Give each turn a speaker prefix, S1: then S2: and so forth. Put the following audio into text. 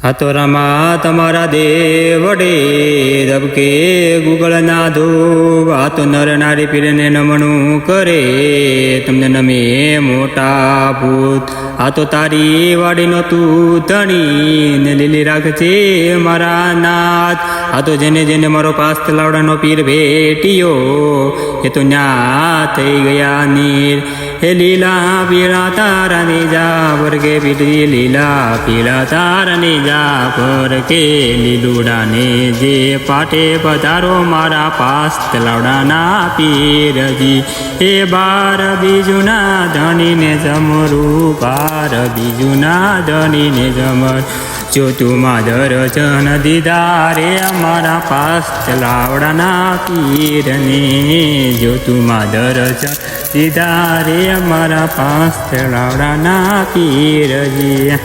S1: તો રમા તમારા દેવડે દબકે ગુગળના ધૂપ આ તો નર નારી પીરને નમણું કરે, તમને નમે મોટા ભૂત. આ તો તારી વાડીનો તું તણી ને લીલી રાખજે મારા નાથ. આ તો જેને જેને મારો પાસ લાવડાનો પીર ભેટીયો, એ તો ન્યા થઈ ગયા નીર. હે લીલા પીળા તારાની જા વર્ગે પીટી લીલા પીળા તારાની જા પર કે લીલુડાને જે પાટે પધારો મારા પાસ તલાવડાના પીરજી. એ બાર બીજુના ધણીને જમરું, બાર બીજુના ધણીને જમર. જો તું માધર જન દીધા રે અમારા પાસ ચલાવડાના પીરને. જો તું માધર જન દીધા રે અમારા પાસ ચલાવડાના પીરજી.